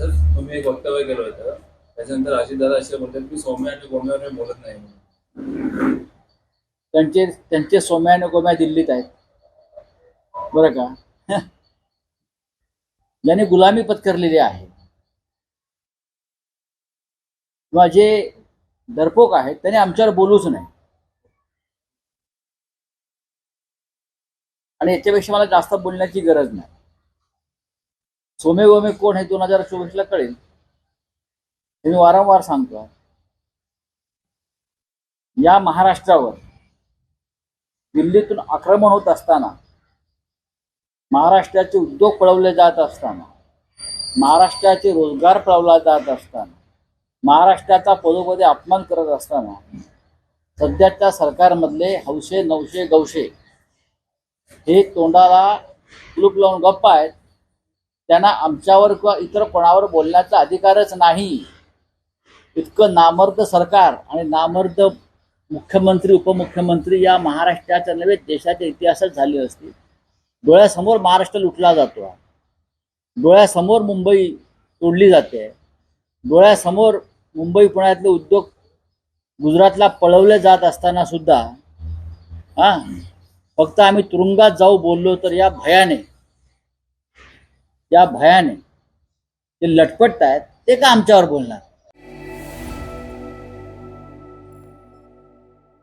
Sir तुम्ही एक वक्तव्य केलं होतं. त्याच्यानंतर दादा असे बोलतात की सौम्य आणि गोम्यावर मी बोलत नाही त्यांचे त्यांचे सोम्या आणि गोम्या दिल्लीत आहेत. बरं का? ज्याने गुलामी पत्करलेली आहे. किंवा जे डरपोक आहेत त्यांनी आमच्यावर बोलूच नाही आणि याच्यापेक्षा मला जास्त बोलण्याची गरज नाही. सोमे गोमे कोण हे दोन हजार चोवीसला कळेल. हे मी वारंवार सांगतो. या महाराष्ट्रावर दिल्लीतून आक्रमण होत असताना महाराष्ट्राचे उद्योग पळवले जात असताना महाराष्ट्राचे रोजगार पळवला जात असताना महाराष्ट्राचा पदोपदी अपमान करत असताना सध्याच्या सरकारमधले हौशे नवशे गवशे हे तोंडाला कुलूप लावून गप्पा आहेत. त्यांना आमच्यावर किंवा इतर कोणावर बोलण्याचा अधिकारच नाही. इतकं नामर्द सरकार आणि नामर्द मुख्यमंत्री उपमुख्यमंत्री या महाराष्ट्राच्या नव्हे देशाच्या इतिहासात झाले असते. डोळ्यासमोर महाराष्ट्र लुटला जातो. डोळ्यासमोर मुंबई तोडली जाते. डोळ्यासमोर मुंबई पुण्यातले उद्योग गुजरातला पळवले जात असताना सुद्धा हा फक्त आम्ही तुरुंगात जाऊ बोललो तर या भयाने या भयाने ते लटपटत आहेत ते का आमच्यावर बोलणार?